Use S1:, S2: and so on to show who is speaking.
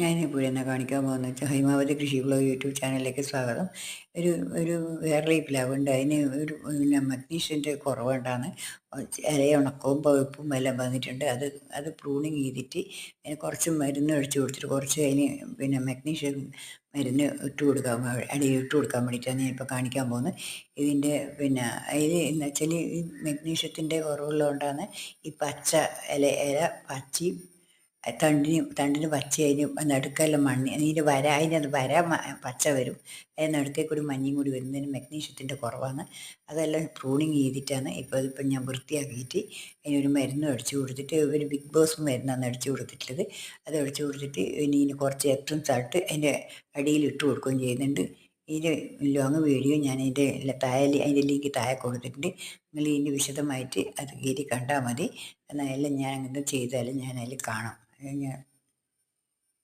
S1: ഞാനിപ്പോൾ എന്നെ കാണിക്കാൻ പോകുന്നത് വെച്ചാൽ ഹൈമാവതി കൃഷി ബ്ലോഗ് യൂട്യൂബ് ചാനലിലേക്ക് സ്വാഗതം. ഒരു ഒരു വേറെ പ്ലാവുണ്ട് അതിന് ഒരു പിന്നെ മഗ്നീഷ്യന്റെ കുറവുണ്ടാണ് ഇലയുണക്കവും പഴുപ്പും എല്ലാം വന്നിട്ടുണ്ട്. അത് അത് പ്രൂണിങ് ചെയ്തിട്ട് അതിന് കുറച്ച് മരുന്ന് ഒഴിച്ച് കൊടുത്തിട്ട് കുറച്ച് അതിന് പിന്നെ മഗ്നീഷ്യം മരുന്ന് ഇട്ട് കൊടുക്കാൻ അടി ഇട്ട് കൊടുക്കാൻ വേണ്ടിയിട്ടാണ് ഞാൻ ഇപ്പോൾ കാണിക്കാൻ പോകുന്നത്. ഇതിന്റെ പിന്നെ അതിൽ എന്ന് വെച്ചാൽ ഈ മഗ്നീഷ്യത്തിന്റെ കുറവുള്ളതുകൊണ്ടാണ് ഈ പച്ച ഇല ഇല പച്ചയും തണ്ടിന് തണ്ടിന് പച്ച അതിന് നടുക്കെല്ലാം മണ്ണ് അതിന്റെ വര അതിന്റെ വര പച്ച വരും. അതിന് നടുക്കെ കൂടി മഞ്ഞയും കൂടി വരുന്നതിന് മഗ്നീഷ്യത്തിന്റെ കുറവാണ്. അതെല്ലാം പ്രൂണിങ് ചെയ്തിട്ടാണ് ഇപ്പോൾ അതിപ്പം ഞാൻ വൃത്തിയാക്കിയിട്ട് അതിനൊരു മരുന്നും അടിച്ചു കൊടുത്തിട്ട് ഒരു ബിഗ് ബോസ് മരുന്നാണ് അടിച്ചു കൊടുത്തിട്ടുള്ളത്. അത് അടിച്ചു കൊടുത്തിട്ട് ഇനി കുറച്ച് എത്രയും സാൾട്ട് അതിന്റെ അടിയിൽ ഇട്ട് കൊടുക്കുകയും ചെയ്യുന്നുണ്ട്. ഇതിന്റെ ലോങ് വീഡിയോ ഞാൻ അതിന്റെ താഴെ അതിന്റെ ലിങ്ക് താഴെ കൊടുത്തിട്ടുണ്ട്. നിങ്ങൾ ഇതിന്റെ വിശദമായിട്ട് അത് കയറി കണ്ടാൽ മതി. എന്നാൽ എല്ലാം ഞാൻ അങ്ങനെ ചെയ്താലും ഞാൻ കാണാം. ഞാൻ